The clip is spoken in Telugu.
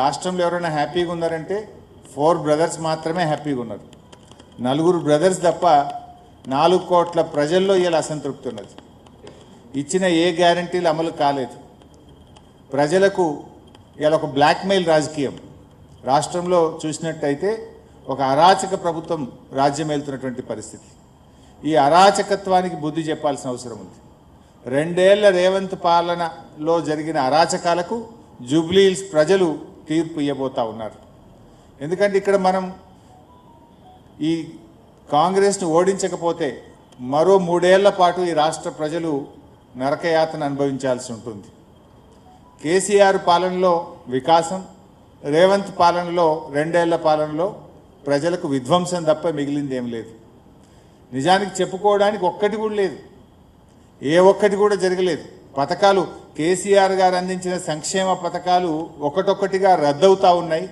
రాష్ట్రంలో ఎవరైనా హ్యాపీగా ఉన్నారంటే ఫోర్ బ్రదర్స్ మాత్రమే హ్యాపీగా ఉన్నారు. నలుగురు బ్రదర్స్ తప్ప నాలుగు కోట్ల ప్రజల్లో ఇలా అసంతృప్తి ఉన్నది. ఇచ్చిన ఏ గ్యారంటీలు అమలు కాలేదు. ప్రజలకు ఇలా ఒక బ్లాక్మెయిల్ రాజకీయం. రాష్ట్రంలో చూసినట్టయితే ఒక అరాచక ప్రభుత్వం రాజ్యం వెళ్తున్నటువంటి పరిస్థితి. ఈ అరాచకత్వానికి బుద్ధి చెప్పాల్సిన అవసరం ఉంది. రెండేళ్ళ రేవంత్ పాలనలో జరిగిన అరాచకాలకు జూబ్లీహిల్స్ ప్రజలు తీర్పు ఇవ్వబోతా ఉన్నారు. ఎందుకంటే ఇక్కడ మనం ఈ కాంగ్రెస్ను ఓడించకపోతే మరో మూడేళ్ళ పాటు ఈ రాష్ట్ర ప్రజలు నరకయాతన అనుభవించాల్సి ఉంటుంది. కేసీఆర్ పాలనలో వికాసం రేవంత్ పాలనలో రెండేళ్ళ పాలనలో ప్రజలకు విధ్వంసం తప్ప మిగిలింది ఏం లేదు. నిజానికి చెప్పుకోవడానికి ఒక్కటి కూడా లేదు. ఏ ఒక్కటి కూడా జరగలేదు. పథకాలు కేసీఆర్ గారు అందించిన సంక్షేమ పథకాలు ఒకటొక్కటిగా రద్దవుతా ఉన్నాయి.